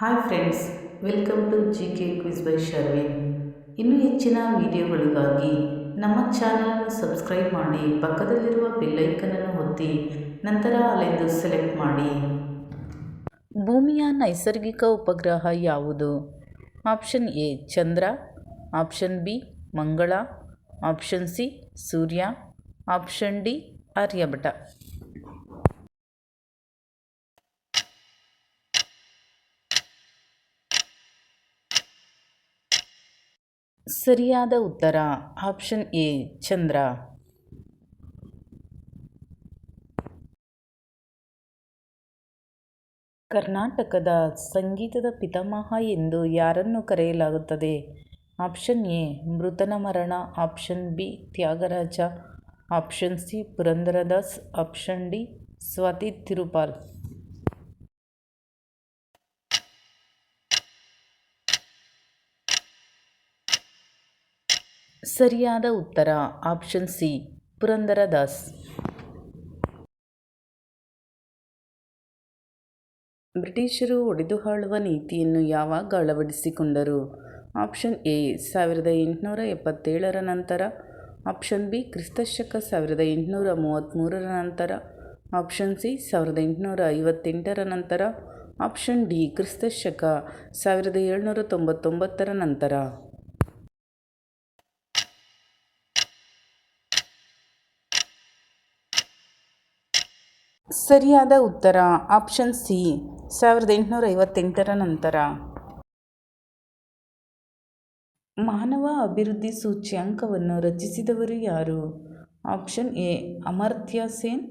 Hi friends welcome to G K quiz by Sharvin ಇನ್ನೂ ಹೆಚ್ಚಿನ ವಿಡಿಯೋಗಳಿಗಾಗಿ ನಮ್ಮ ಚಾನಲನ್ನು ಸಬ್ಸ್ಕ್ರೈಬ್ ಮಾಡಿ, ಪಕ್ಕದಲ್ಲಿರುವ ಬೆಲ್ಲೈಕನನ್ನು ಒತ್ತಿ, ನಂತರ ಅಲೆಂದು ಸೆಲೆಕ್ಟ್ ಮಾಡಿ. ಭೂಮಿಯ ನೈಸರ್ಗಿಕ ಉಪಗ್ರಹ ಯಾವುದು? ಆಪ್ಷನ್ ಎ ಚಂದ್ರ. ಆಪ್ಷನ್ ಬಿ ಮಂಗಳ. ಆಪ್ಷನ್ ಸಿ ಸೂರ್ಯ. ಆಪ್ಷನ್ ಡಿ ಆರ್ಯಭಟ ಸರಿಯಾದ ಉತ್ತರ. ಆಪ್ಷನ್ ಎ, ಚಂದ್ರ. ಕರ್ನಾಟಕದ ಸಂಗೀತದ ಪಿತಾಮಹ ಎಂದು ಯಾರನ್ನು ಕರೆಯಲಾಗುತ್ತದೆ? ಆಪ್ಷನ್ ಎ, ಮೃತನ ಮರಣ. Option B, Tyagaraja. Option C, Purandaradas. Option D, Swathi ತಿರುಪಾಲ್. ಸರಿಯಾದ ಉತ್ತರ ಆಪ್ಷನ್ ಸಿ ಪುರಂದರದಾಸ್. ಬ್ರಿಟಿಷರು ಒಡೆದುಹಾಳುವ ನೀತಿಯನ್ನು ಯಾವಾಗ ಅಳವಡಿಸಿಕೊಂಡರು? ಆಪ್ಷನ್ ಎ ಸಾವಿರದ ಎಂಟುನೂರ ಎಪ್ಪತ್ತೇಳರ ನಂತರ. ಆಪ್ಷನ್ ಬಿ ಕ್ರಿಸ್ತಶಕ, ಸಾವಿರದ ಎಂಟುನೂರ ಮೂವತ್ತ್ಮೂರರ ನಂತರ. ಆಪ್ಷನ್ ಸಿ ಸಾವಿರದ ಎಂಟುನೂರ ಐವತ್ತೆಂಟರ ನಂತರ. ಆಪ್ಷನ್ ಡಿ ಕ್ರಿಸ್ತಶಕ, ಸಾವಿರದ ಏಳುನೂರ ತೊಂಬತ್ತೊಂಬತ್ತರ ನಂತರ. ಸರಿಯಾದ ಉತ್ತರ. Option C. ಸಾವಿರದ ಎಂಟುನೂರ ಐವತ್ತೆಂಟರ ನಂತರ. ಮಾನವ ಅಭಿವೃದ್ಧಿ ಸೂಚ್ಯಾಂಕವನ್ನು ರಚಿಸಿದವರು ಯಾರು? Option A. Amartya Sen.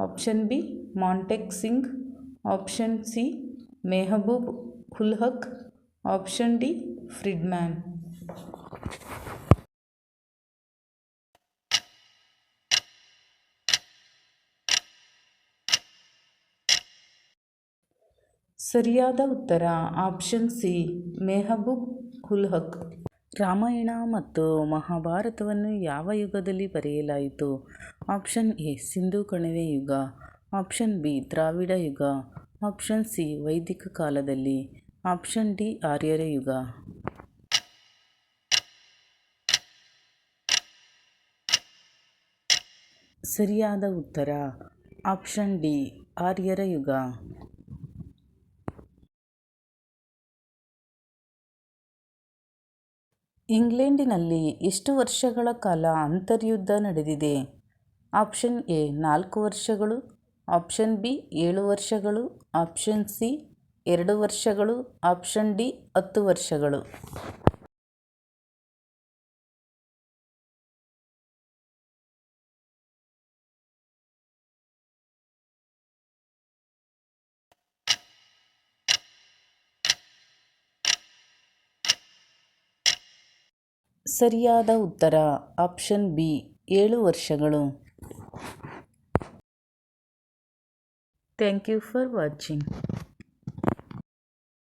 Option B. Montek Singh. Option C. Mahbub ul Haq. Haq option D. Friedman. ಸರಿಯಾದ ಉತ್ತರ ಆಪ್ಷನ್ ಸಿ ಮೆಹಬೂಬ್ ಉಲ್ ಹಕ್ ರಾಮಾಯಣ ಮತ್ತು ಮಹಾಭಾರತವನ್ನು ಯಾವ ಯುಗದಲ್ಲಿ ಬರೆಯಲಾಯಿತು? ಆಪ್ಷನ್ ಎ ಸಿಂಧು ಕಣಿವೆ ಯುಗ. ಆಪ್ಷನ್ ಬಿ ದ್ರಾವಿಡ ಯುಗ. ಆಪ್ಷನ್ ಸಿ ವೈದಿಕ ಕಾಲದಲ್ಲಿ. ಆಪ್ಷನ್ ಡಿ ಆರ್ಯರ ಯುಗ. ಸರಿಯಾದ ಉತ್ತರ ಆಪ್ಷನ್ ಡಿ ಆರ್ಯರ ಯುಗ. ಇಂಗ್ಲೆಂಡಿನಲ್ಲಿ ಎಷ್ಟು ವರ್ಷಗಳ ಕಾಲ ಅಂತರ್ಯುದ್ಧ ನಡೆದಿದೆ? ಆಪ್ಷನ್ ಎ, ನಾಲ್ಕು ವರ್ಷಗಳು, ಆಪ್ಷನ್ ಬಿ, ಏಳು ವರ್ಷಗಳು, ಆಪ್ಷನ್ ಸಿ, ಎರಡು ವರ್ಷಗಳು, ಆಪ್ಷನ್ ಡಿ, ಹತ್ತು ವರ್ಷಗಳು. ಸರಿಯಾದ ಉತ್ತರ. ಆಪ್ಷನ್ ಬಿ ಏಳು ವರ್ಷಗಳು. Thank you for watching.